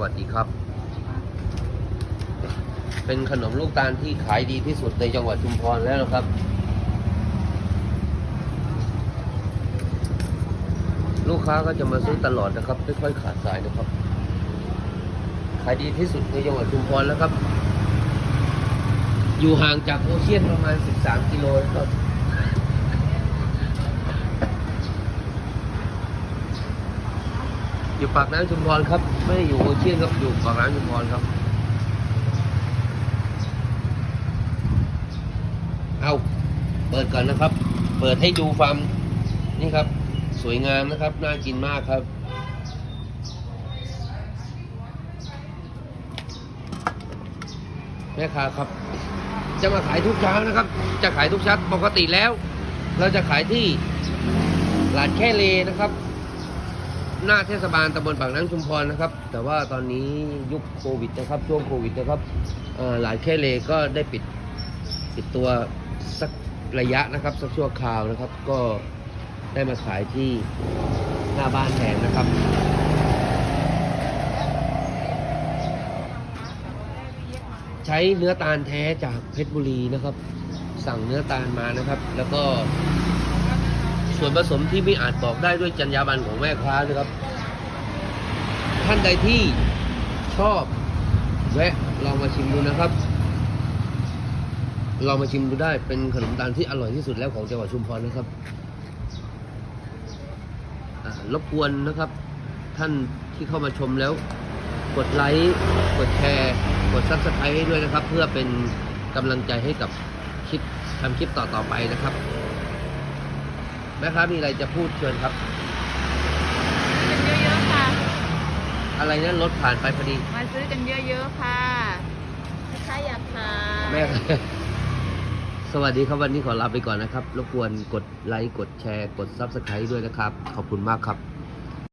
วัสดีครับ เป็นขนมลูกตาลที่ขายดีที่สุดในจังหวัดชุมพรแล้วนะครับลูกค้าก็จะมาซื้อตลอดนะครับ ไม่ค่อยขาดสายนะครับ ขายดีที่สุดในจังหวัดชุมพรแล้วครับ อยู่ห่างจากโอเชียนประมาณ 13 กิโลนะครับ อยู่ปากน้ำชุมพรครับ ไม่ได้อยู่โอเชียนครับ อยู่ปากน้ำชุมพรครับ เอาเปิดก่อนนะครับ เปิดให้ดูฟาร์มนี่ครับ สวยงามนะครับ น่ากินมากครับแม่ค้าครับ จะมาขายทุกเช้านะครับ จะขายทุกเช้าปกติแล้ว เราจะขายที่หลาดแค่เลนะครับ หน้าเทศบาลตำบลปากน้ำชุมพรนะครับ แต่ว่าตอนนี้ยุคโควิดนะครับ ช่วงโควิดนะครับหลายแค่เลก็ได้ปิดปิดตัวสักระยะนะครับสักชั่วคราวนะครับ ก็ได้มาขายที่หน้าบ้านแทนนะครับใช้เนื้อตาลแท้จากเพชรบุรีนะครับ สั่งเนื้อตาลมานะครับ แล้วก็ ส่วนผสมที่ไม่อาจบอกได้ด้วยจรรยาบรรณของแม่ค้านะครับ ท่านใดที่ชอบแวะลองมาชิมดูนะครับลองมาชิมดูได้เป็นขนมตาลที่อร่อยที่สุดแล้วของจังหวัดชุมพรนะครับรบกวนนะครับ ท่านที่เข้ามาชมแล้ว กดไลค์กดแชร์ กดซับสไครต์ให้ด้วยนะครับ เพื่อเป็นกำลังใจให้กับคลิปทำคลิปต่อๆไปนะครับ แม่ค้ามีอะไรจะพูดเชิญครับ กันเยอะๆค่ะ อะไรนั้นรถผ่านไปพอดี มาซื้อกันเยอะๆค่ะลูกค้าอยากทานแม่ สวัสดีครับวันนี้ขอลาไปก่อนนะครับ รบกวนกดไลค์ กดแชร์ กด Subscribe ด้วยนะครับ ขอบคุณมากครับ